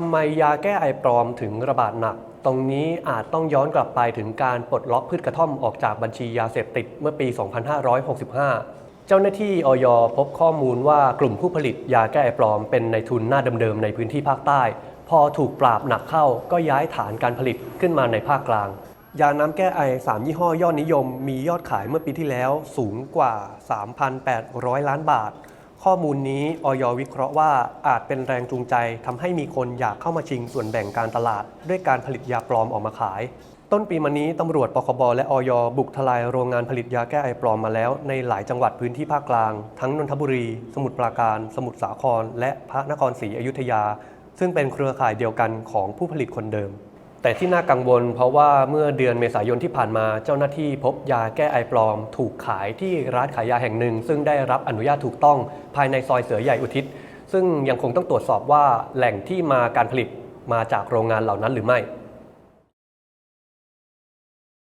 ทำไมยาแก้ไอปลอมถึงระบาดหนัก ตรงนี้อาจต้องย้อนกลับไปถึงการปลดล็อกพืชกระท่อมออกจากบัญชียาเสพติดเมื่อปี 2565 เจ้าหน้าที่ออยพบข้อมูลว่ากลุ่มผู้ผลิตยาแก้ไอปลอมเป็นในทุนหน้าเดิมๆในพื้นที่ภาคใต้ พอถูกปราบหนักเข้าก็ย้ายฐานการผลิตขึ้นมาในภาคกลาง ยาน้ำแก้ไอ 3 ยี่ห้อยอดนิยม มียอดขายเมื่อปีที่แล้วสูงกว่า 3,800 ล้านบาท ข้อมูลนี้ออยวิเคราะห์ว่าอาจเป็นแรงจูงใจทำให้มีคนอยากเข้ามาชิงส่วนแบ่งการตลาด ด้วยการผลิตยาปลอมออกมาขาย ต้นปีมานี้ตำรวจปคบและออยบุกทลายโรงงานผลิตยาแก้ไอปลอมมาแล้วในหลายจังหวัดพื้นที่ภาคกลาง ทั้งนนทบุรี สมุทรปราการ สมุทรสาคร และพระนครศรีอยุธยา ซึ่งเป็นเครือข่ายเดียวกันของผู้ผลิตคนเดิม แต่ที่น่ากังวลเพราะว่าเมื่อเดือนเมษายนที่ผ่านมาเจ้าหน้าที่พบยาแก้ไอปลอม ถูกขายที่ร้านขายยาแห่งหนึ่ง ซึ่งได้รับอนุญาตถูกต้องภายในซอยเสือใหญ่อุทิศ ซึ่งยังคงต้องตรวจสอบว่าแหล่งที่มาการผลิตมาจากโรงงานเหล่านั้นหรือไม่